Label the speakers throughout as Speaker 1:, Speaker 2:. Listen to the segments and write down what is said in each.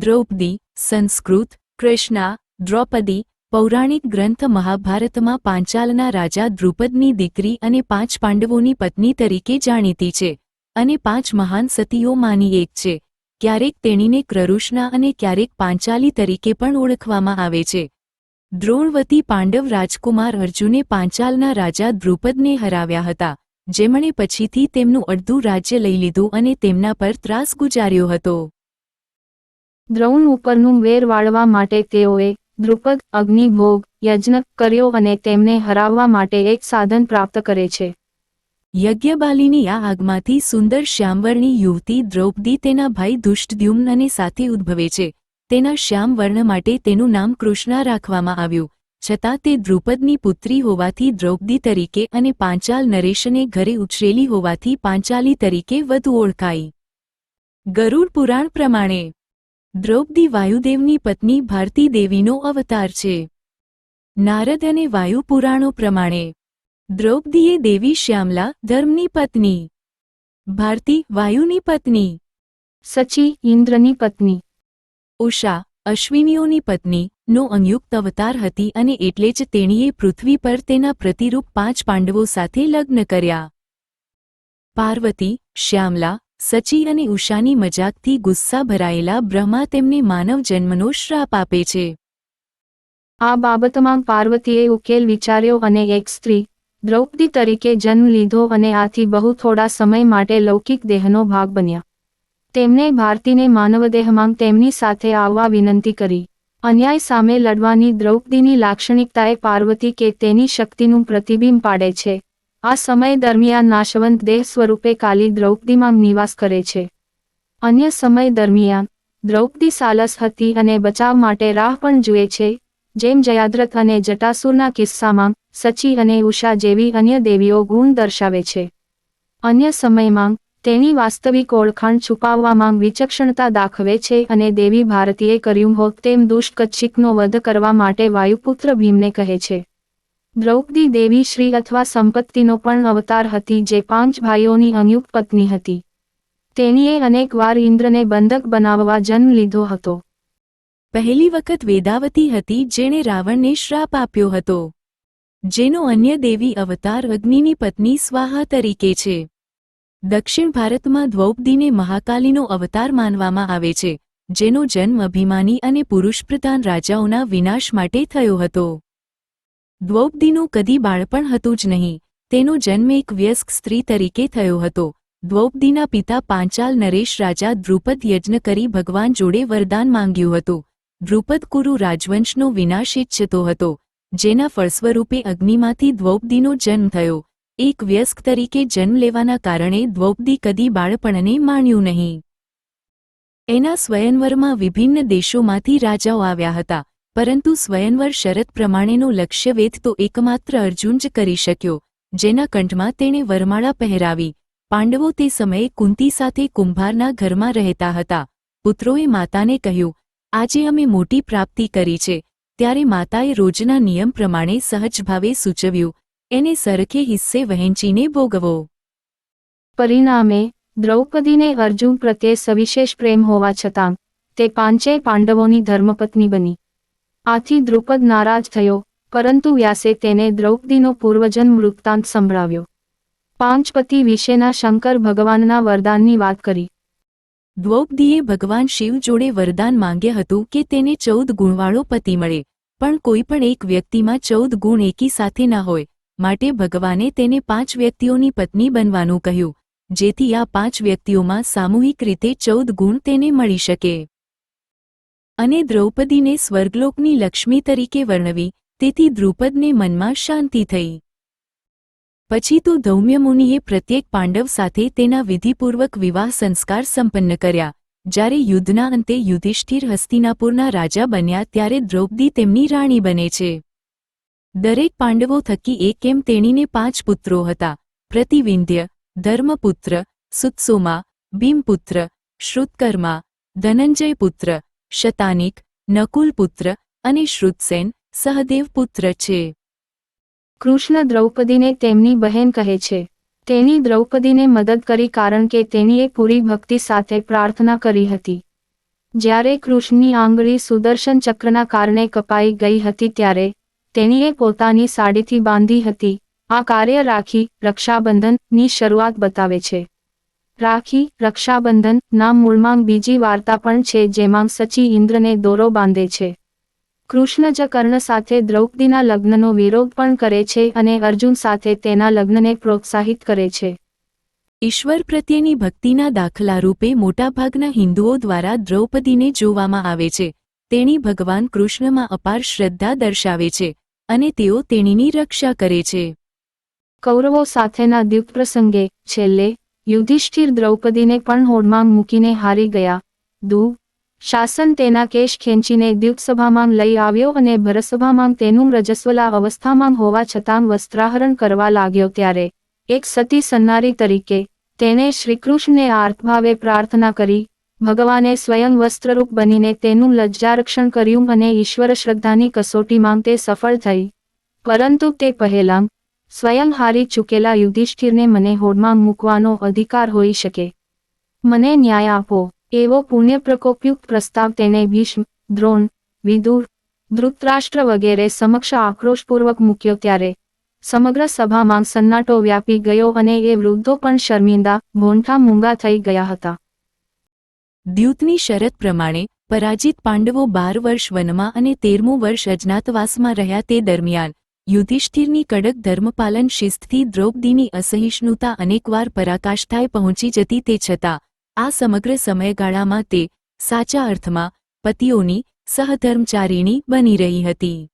Speaker 1: દ્રૌપદી, સંસ્કૃત, કૃષ્ણા, દ્રૌપદી, પૌરાણિક ગ્રંથ મહાભારતમાં પાંચાલના રાજા દ્રુપદની દીકરી અને પાંચ પાંડવોની પત્ની તરીકે જાણીતી છે અને પાંચ મહાન સતીઓમાંની એક છે. ક્યારેક તેણીને ક્રરૃષ્ણા અને ક્યારેક પાંચાલી તરીકે પણ ઓળખવામાં આવે છે. દ્રોણવતી પાંડવ રાજકુમાર અર્જુને પાંચાલના રાજા દ્રુપદને હરાવ્યા હતા, જેમણે પછીથી તેમનું અડધું રાજ્ય લઈ લીધું અને તેમના પર ત્રાસ ગુજાર્યો હતો.
Speaker 2: દ્રોણ ઉપરનું વેર વાળવા માટે તેઓએ દ્રુપદ, અગ્નિભોગ, યજ્ઞ કર્યો અને તેમને હરાવવા માટે એક સાધન પ્રાપ્ત કરે છે.
Speaker 1: યજ્ઞબાલીની આ આગમાંથી સુંદર શ્યામવર્ણી યુવતી દ્રૌપદી તેના ભાઈ દુષ્ટદ્યુમ્ન સાથે ઉદ્ભવે છે. તેના શ્યામવર્ણ માટે તેનું નામ કૃષ્ણા રાખવામાં આવ્યું. છતાં તે દ્રુપદની પુત્રી હોવાથી દ્રૌપદી તરીકે અને પાંચાલ નરેશને ઘરે ઉછરેલી હોવાથી પાંચાલી તરીકે વધુ ઓળખાઈ. ગરુડ પુરાણ પ્રમાણે દ્રૌપદી વાયુદેવની પત્ની ભારતી દેવીનો અવતાર છે. નારદ અને વાયુ પુરાણો પ્રમાણે, દ્રૌપદીએ દેવી શ્યામલા ધર્મની પત્ની, ભારતી વાયુની પત્ની,
Speaker 2: સચી ઇન્દ્રની પત્ની,
Speaker 1: ઉષા અશ્વિનીઓની પત્ની નો અંયુક્ત અવતાર હતી અને એટલે જ તેણીએ પૃથ્વી પર તેના પ્રતિરૂપ પાંચ પાંડવો સાથે લગ્ન કર્યા. પાર્વતી, શ્યામલા સચી અને ઉષાની મજાકથી ગુસ્સા ભરાયેલા બ્રહ્મા તેમને માનવ જન્મનો શ્રાપ આપે છે.
Speaker 2: આ બાબતમાં પાર્વતીએ ઉકેલ વિચાર્યો અને એક સ્ત્રી, દ્રૌપદી તરીકે જન્મ લીધો અને આથી બહુ થોડા સમય માટે લૌકિક દેહનો ભાગ બન્યા. તેમણે ભારતીને માનવદેહમાં તેમની સાથે આવવા વિનંતી કરી. અન્યાય સામે લડવાની દ્રૌપદીની લાક્ષણિકતાએ પાર્વતી કે તેની શક્તિનું પ્રતિબિંબ પાડે છે. આ સમય દરમિયાન નાશવંત દેહ સ્વરૂપે કાલી દ્રૌપદીમાં નિવાસ કરે છે. અન્ય સમય દરમિયાન, દ્રૌપદી સાલસ હતી અને બચાવ માટે રાહ પણ જુએ છે, જેમ જયાદ્રથ અને જટાસુરના કિસ્સામાં, સચી અને ઉષા જેવી અન્ય દેવીઓ ગુણ દર્શાવે છે. અન્ય સમયમાં તેની વાસ્તવિક ઓળખાણ છુપાવવામાં વિચક્ષણતા દાખવે છે અને દેવી ભારતીએ કર્યું હોત તેમ દુષ્કચ્છિકનો વધ કરવા માટે વાયુપુત્ર ભીમને કહે છે. દ્રૌપદી દેવી શ્રી અથવા સંપત્તિનો પણ અવતાર હતી જે પાંચ ભાઈઓની અંયુક્ત પત્ની હતી. તેણીએ અનેકવાર ઇન્દ્રને બંધક બનાવવા જન્મ લીધો હતો.
Speaker 1: પહેલી વખત વેદાવતી હતી જેણે રાવણને શ્રાપ આપ્યો હતો. જેનો અન્ય દેવી અવતાર અગ્નિની પત્ની સ્વાહા તરીકે છે. દક્ષિણ ભારતમાં દ્રૌપદીને મહાકાલીનો અવતાર માનવામાં આવે છે, જેનો જન્મ અભિમાની અને પુરુષપ્રધાન રાજાઓના વિનાશ માટે થયો હતો. દ્રૌપદીનું કદી બાળપણ હતું જ નહીં. તેનો જન્મ એક વ્યસ્ક સ્ત્રી તરીકે થયો હતો. દ્રૌપદીના પિતા પાંચાલ નરેશ રાજા દ્રુપદ યજ્ઞ કરી ભગવાન જોડે વરદાન માંગ્યું હતું. દ્રુપદ કુરુ રાજવંશનો વિનાશ ઇચ્છતો હતો, જેના ફળસ્વરૂપે અગ્નિમાંથી દ્રૌપદીનો જન્મ થયો. એક વ્યસ્ક તરીકે જન્મ લેવાના કારણે દ્રૌપદી કદી બાળપણને માણ્યું નહીં. એના સ્વયંવરમાં વિભિન્ન દેશોમાંથી રાજાઓ આવ્યા હતા. પરંતુ સ્વયંવર શરત પ્રમાણેનો લક્ષ્યવેધ તો એકમાત્ર અર્જુન જ કરી શક્યો, જેના કંઠમાં તેણે વરમાળા પહેરાવી. પાંડવો તે સમયે કુંતી સાથે કુંભારના ઘરમાં રહેતા હતા. પુત્રોએ માતાને કહ્યું, આજે અમે મોટી પ્રાપ્તિ કરી છે. ત્યારે માતાએ રોજના નિયમ પ્રમાણે સહજભાવે સૂચવ્યું, એને સરખે હિસ્સે વહેંચીને ભોગવો.
Speaker 2: પરિણામે, દ્રૌપદીને અર્જુન પ્રત્યે સવિશેષ પ્રેમ હોવા છતાં, તે પાંચેય પાંડવોની ધર્મપત્ની બની. આથી દ્રુપદ નારાજ થયો, પરંતુ વ્યાસે તેને દ્રૌપદીનો પૂર્વજન્મ વૃત્તાંત સંભળાવ્યો. પાંચપતિ વિશેના શંકર ભગવાનના વરદાનની વાત કરી.
Speaker 1: દ્રૌપદીએ ભગવાન શિવ જોડે વરદાન માંગ્યા હતું કે તેને ચૌદ ગુણવાળો પતિ મળે, પણ કોઈ પણ એક વ્યક્તિમાં ચૌદ ગુણ એકી સાથે ના હોય, માટે ભગવાને તેને પાંચ વ્યક્તિઓની પત્ની બનવાનું કહ્યું, જેથી આ પાંચ વ્યક્તિઓમાં સામૂહિક રીતે ચૌદ ગુણ તેને મળી શકે. અને દ્રૌપદીને સ્વર્ગલોકની લક્ષ્મી તરીકે વર્ણવી, તેથી દ્રુપદને મનમાં શાંતિ થઈ. પછી તો ધૌમ્યમુનિએ પ્રત્યેક પાંડવ સાથે તેના વિધિપૂર્વક વિવાહ સંસ્કાર સંપન્ન કર્યા. જ્યારે યુદ્ધના અંતે યુધિષ્ઠિર હસ્તિનાપુરના રાજા બન્યા ત્યારે દ્રૌપદી તેમની રાણી બને છે. દરેક પાંડવો થકી એક એમ તેણીને પાંચ પુત્રો હતા. પ્રતિવિંધ્ય, ધર્મપુત્ર, સુત્સોમા, ભીમપુત્ર, શ્રુતકર્મા, ધનંજયપુત્ર શતાનિક, નકુલપુત્ર અને શ્રુતસેન સહદેવપુત્ર છે.
Speaker 2: કૃષ્ણ દ્રૌપદીને તેમની બહેન કહે છે. તેની દ્રૌપદીને મદદ કરી કારણ કે તેણીએ પૂરી ભક્તિ સાથે પ્રાર્થના કરી હતી. જ્યારે કૃષ્ણની આંગળી સુદર્શન ચક્રના કારણે કપાઈ ગઈ હતી ત્યારે તેણીએ પોતાની સાડીથી બાંધી હતી. આ કાર્ય રાખી રક્ષાબંધનની શરૂઆત બતાવે છે. રાખી રક્ષાબંધન ના મૂળમાં બીજી વાર્તા પણ છે જેમાં સચી ઇન્દ્રને દોરો બાંધે છે. કૃષ્ણ જ કર્ણ સાથે દ્રૌપદીના લગ્નનો વિરોધ પણ કરે છે અને અર્જુન સાથે તેના લગ્નને પ્રોત્સાહિત કરે છે.
Speaker 1: ઈશ્વર પ્રત્યેની ભક્તિના દાખલા રૂપે મોટાભાગના હિન્દુઓ દ્વારા દ્રૌપદીને જોવામાં આવે છે. તેણી ભગવાન કૃષ્ણમાં અપાર શ્રદ્ધા દર્શાવે છે અને તેઓ તેણીની રક્ષા કરે છે.
Speaker 2: કૌરવો સાથેના દ્યુપ્રસંગે છેલ્લે યુધિષ્ઠિર દ્રૌપદીને પણ હોડમાં મૂકીને હારી ગયા. દુ. શાસન તેના કેશ ખેંચીને દ્યુપસભામાં લઈ આવ્યો અને ભરસભામાં તેનું રજસ્વલા અવસ્થામાં હોવા છતાં વસ્ત્રાહરણ કરવા લાગ્યો ત્યારે. એક સતી સન્નારી તરીકે, તેણે શ્રીકૃષ્ણને આર્થભાવે પ્રાર્થના કરી, ભગવાને સ્વયં વસ્ત્રરૂપ બનીને તેનું લજ્જારક્ષણ કર્યું અને ઈશ્વર શ્રદ્ધાની કસોટીમાં તે સફળ થઈ. પરંતુ તે પહેલાં સ્વયં હારી ચૂકેલા યુધિષ્ઠિરને મને હોડમાં મૂકવાનો અધિકાર હોઈ શકે. મને ન્યાય આપો. એવો પુણ્ય પ્રકોપયુક્ત પ્રસ્તાવ તેને ભીષ્મ, દ્રોણ, વિદુર, ધૃતરાષ્ટ્ર વગેરે સમક્ષ આક્રોશપૂર્વક મૂક્યો ત્યારે. સમગ્ર સભામાં સન્નાટો વ્યાપી ગયો અને એ વૃદ્ધો પણ શર્મિંદા, ભોંઠા મૂંગા થઈ ગયા હતા.
Speaker 1: દ્યુતની શરત પ્રમાણે, પરાજિત પાંડવો બાર વર્ષ વનમાં અને તેરમું વર્ષ અજ્ઞાતવાસમાં રહ્યા તે દરમિયાન યુધિષ્ઠિરની કડક ધર્મપાલન શિસ્તથી દ્રૌપદીની અસહિષ્ણુતા અનેકવાર પરાકાષ્ઠાએ પહોંચી જતી તે છતાં, આ સમગ્ર સમયગાળામાં તે સાચા અર્થમાં પતિઓની સહધર્મચારિણી બની રહી હતી.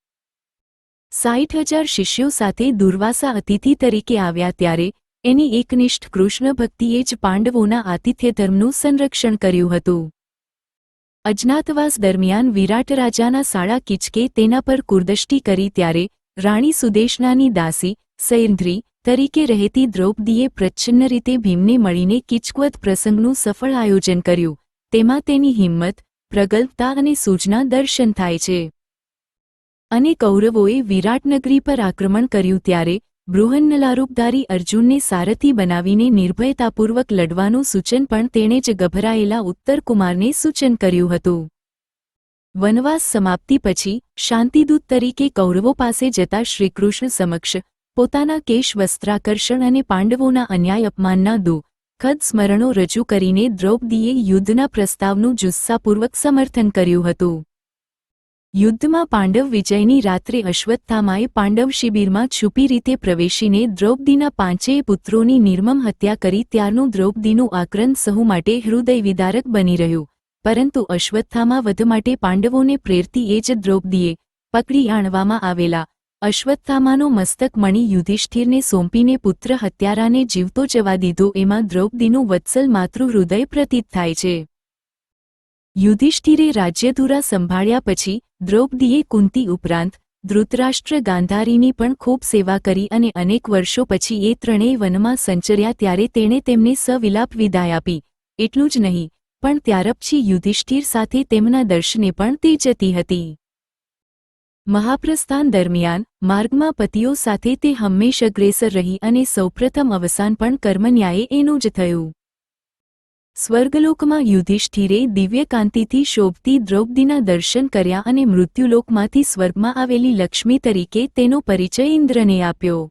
Speaker 1: સાઠ હજાર શિષ્યો સાથે દુર્વાસા અતિથિ તરીકે આવ્યા ત્યારે, એની એકનિષ્ઠ કૃષ્ણ ભક્તિએ જ પાંડવોના આતિથ્ય ધર્મનું સંરક્ષણ કર્યું હતું. અજ્ઞાતવાસ દરમિયાન વિરાટ રાજાના સાળા કિચકે તેના પર કુર્દષ્ટિ કરી ત્યારે રાણી સુદેશનાની દાસી સૈન્દ્રી તરીકે રહેતી દ્રૌપદીએ પ્રચ્છન્ન રીતે ભીમને મળીને કિચકવત પ્રસંગનું સફળ આયોજન કર્યું. તેમાં તેની હિંમત, પ્રગલ્ભતા અને સૂચના દર્શન થાય છે. અને કૌરવોએ વિરાટનગરી પર આક્રમણ કર્યું ત્યારે, બૃહન્નલારૂપધારી અર્જુનને સારથી બનાવીને નિર્ભયતાપૂર્વક લડવાનું સૂચન પણ તેણે જ ગભરાયેલા ઉત્તરકુમારને સૂચન કર્યું હતું. વનવાસ સમાપ્તિ પછી શાંતિદૂત તરીકે કૌરવો પાસે જતા શ્રીકૃષ્ણ સમક્ષ પોતાના કેશ વસ્ત્રાકર્ષણ અને પાંડવોના અન્યાય અપમાનના દુઃખદ સ્મરણો રજૂ કરીને દ્રૌપદીએ યુદ્ધના પ્રસ્તાવનું જુસ્સાપૂર્વક સમર્થન કર્યું હતું. યુદ્ધમાં પાંડવ વિજયની રાત્રે અશ્વત્થામાએ પાંડવ શિબિરમાં છુપી રીતે પ્રવેશીને દ્રૌપદીના પાંચેય પુત્રોની નિર્મમ હત્યા કરી ત્યારનું દ્રૌપદીનું આક્રંદ સહુ માટે હૃદય વિદારક બની રહ્યું. પરંતુ અશ્વત્થામા વધ માટે પાંડવોને પ્રેરતી એ જ દ્રૌપદીએ પકડી આણવામાં આવેલા. અશ્વત્થામાનો મસ્તક મણી યુધિષ્ઠિરને સોંપીને પુત્ર હત્યારાને જીવતો જવા દીધો, એમાં દ્રૌપદીનું વત્સલ માતૃહૃદય પ્રતીત થાય છે. યુધિષ્ઠિરે રાજ્યધુરા સંભાળ્યા પછી દ્રૌપદીએ કુંતી ઉપરાંત ધૃતરાષ્ટ્ર ગાંધારીની પણ ખૂબ સેવા કરી અને અનેક વર્ષો પછી એ ત્રણેય વનમાં સંચર્યા ત્યારે તેણે તેમને સવિલાપ વિદાય આપી. એટલું જ નહીં પણ ત્યારપછી યુધિષ્ઠિર સાથે તેમના દર્શને પણ તે જતી હતી. મહાપ્રસ્થાન દરમિયાન માર્ગમાં પતિઓ સાથે તે હંમેશ અગ્રેસર રહી અને સૌપ્રથમ અવસાન પણ કર્મન્યાયે એનું જ થયું. સ્વર્ગલોકમાં યુધિષ્ઠિરે દિવ્યકાંતિથી શોભતી દ્રૌપદીના દર્શન કર્યા અને મૃત્યુલોકમાંથી સ્વર્ગમાં આવેલી લક્ષ્મી તરીકે તેનો પરિચય ઇન્દ્રને આપ્યો.